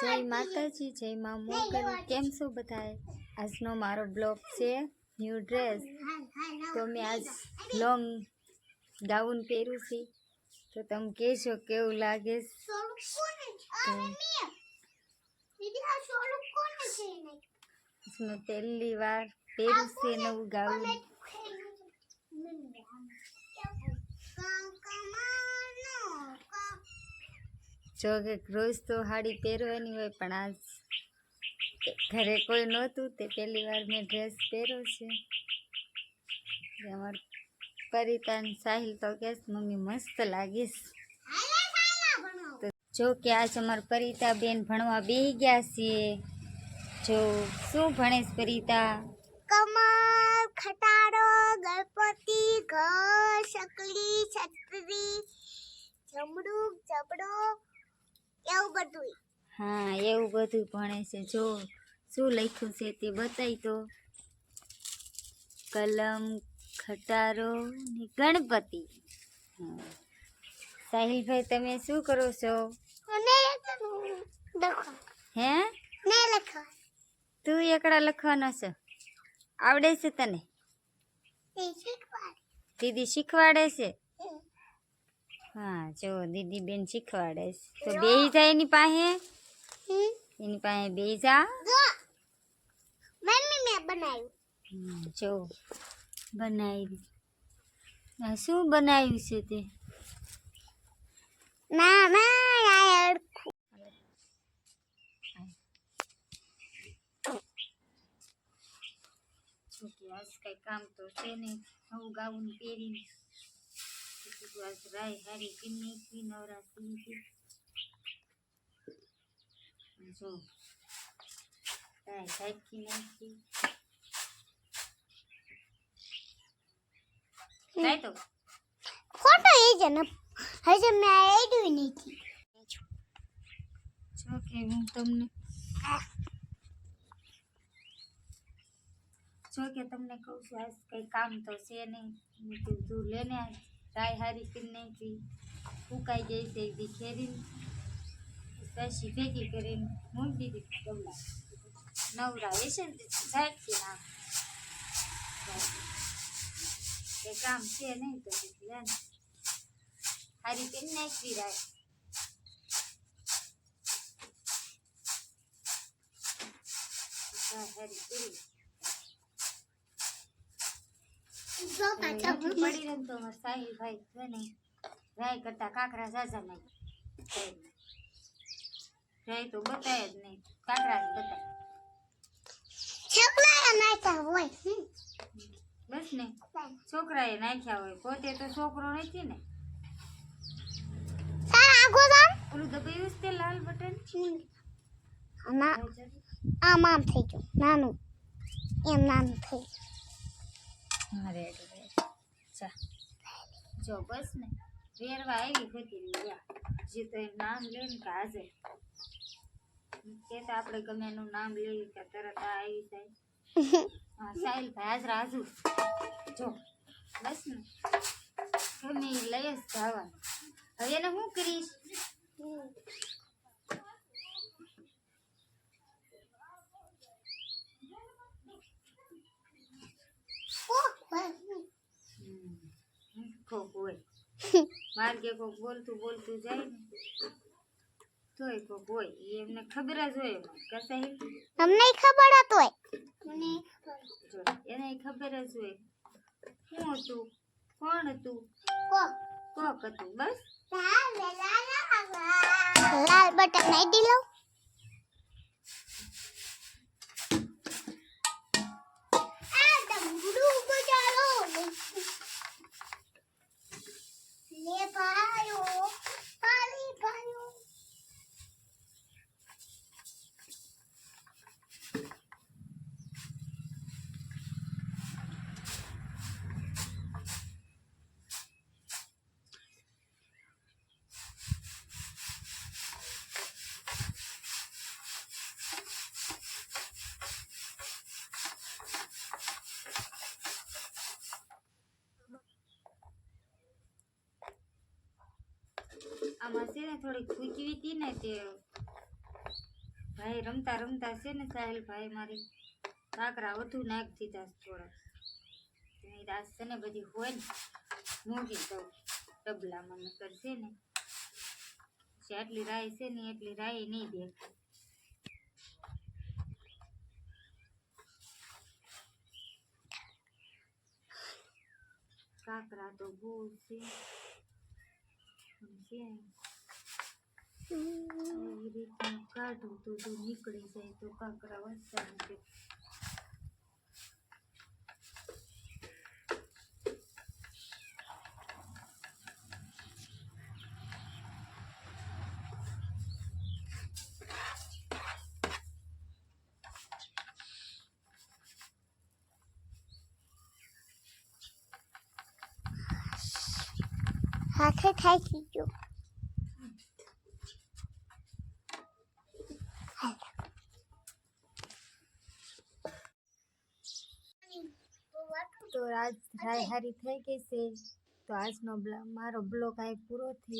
જય માતાજી, જય મા મોકલ કેમ છો બધાએ? આજનો મારો બ્લોગ છે ન્યૂ ડ્રેસ. તો મેં આજ લોંગ ગાઉન પહેર્યું છે. તો તમે કહેશો કેવું લાગે? મેં પહેલી વાર પહેર્યું છે નવું ગાઉન જો કે રોજ તો સાડી પહેરવાની હોય, પણ આજ ઘરે કોઈ નહોતું તે પહેલી વાર મેં ડ્રેસ પહેર્યો છે. અમારે પરિતાન સાહિલ તો કે મમ્મી, મસ્ત લાગીશ. જો કે આજ અમાર પરિતા બેન ભણવા બેસી ગયા છીએ. જો શું ભણેશ પરિતા? કમર ખટારો, ગણપતિ, ઘર શકલી છત્રી જમડું જબડો બધું હા એવું બધું ભણે છે. જો શું લખ્યું છે તે બતાવી તો. કલમ ખટારો ને ગણપતિ. સાહિલભાઈ તમે શું કરો છો? હે? તું એકડા લખવાનો છે? આવડે છે તને? દીદી શીખવાડે છે? હા જો દીદી બેન શીખવાડે તો બેહી જાય એની પાસે. એની પાસે બેહી જા. મમ્મી મેં બનાવ્યું. જો. બનાવી. આ શું બનાવ્યું છે તે? ના ના યાર જો કે આજ કઈ કામ તો છે નહીં. નવું ગાઉન પહેરીને. તો રાય હારી કિન્ની કી નવરાત્રી જો રાય ઢાંકી નાખી રાય તો ખોટો એ ને. હજે મેં આઈડ્યું નથી. જો કે હું તમને જો કે તમને કહું છું, આજ કઈ કામ તો છે નહીં. કીધું લેને આજ. રાય હારી નાખી ફૂંકાઈ ગઈ છે એવી ખેરીને પછી ભેગી કરીને મૂકી દીધી ગમલા નવરા હશે ને તે ના નાખ એ કામ છે નહીં તો હારી પીને નાખવી રાય હારી પીરી જો હવે પાછા હેઠું પડી રહે તો અમારા સાહિલભાઈ છે ને રાય કરતા કાકરા જાજા નહીં રાય તો બતાય જ નહીં કાકરા જ બતાય છોકરાએ નાખ્યા હોય. બસ ને છોકરાએ નાખ્યા હોય પોતે તો છોકરો નથી ને ઓલું દબાયું તે લાલ બટન ના આમ આમ થઈ ગયું. નાનું. એમ નાનું થઈ ગયું. રેડી ચા જો. બસ ને. વેરવા આવી ખોતી રહ્યા જે તો એ નામ લે ને કે હાજર કે આપણે ગમે એનું નામ લઈએ કે તરત આ આવી જાય. હા, સાહિલ ભાઈ, આજ રાજુ. જો, બસ ને. ગમે લઈ જ જવાનું. હવે એને શું કરીશ ઓહ, ઓહ, કોક હોય માર્ગે કોઈ બોલતું બોલતું જાય ને તોય કોક હોય એ એમને ખબર જ હોય એમાં. તમને ખબર હતો મને એને ખબર જ હોય. શું હતું? કોણ હતું? કોક. હતું બસ. લાલ બટન નાઈ દીલો લે. આમાં છે ને થોડીક ફૂંકવી હતી ને તે ભાઈ રમતા રમતા છે ને સાહેલ ભાઈ મારી કાકરા વધુ નાખતી દીધા થોડા દાસ છે ને બધી હોય ને, મૂકી દઉં. ડબલામાં નકર છે ને આટલી રાય છે ને એટલી રાય નહીં દેખાય. કાકરા તો બહુ છે એવી રીતના કાઢું તો જો નીકળી જાય તો કાંકરા વધતા હાથે થાય ગયો તો આજ હારી થઈ ગઈ છે. તો આજનો મારો બ્લોગ આ પૂરો થયો.